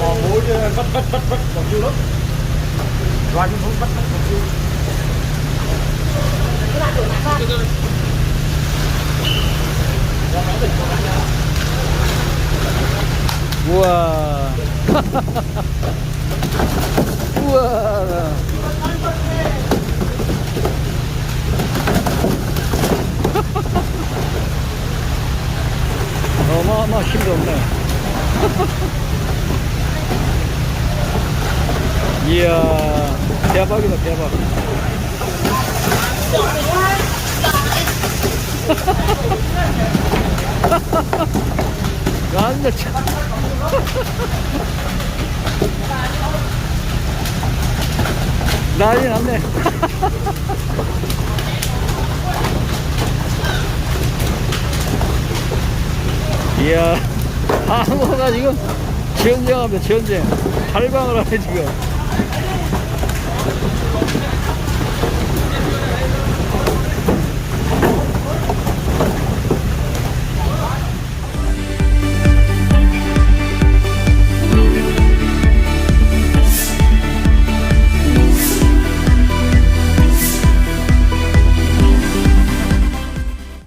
bò bố chứ bắt bắt bắt bắt còn nhiều lắm loài nhưng không bắt bắt còn nhiều Wow. wow. 힘도 없네. 이야, 대박이다, 대박. 완전 참. 난리 났네. 이야, 항어가 지금 전쟁하면 전쟁. 탈방을 하네, 지금.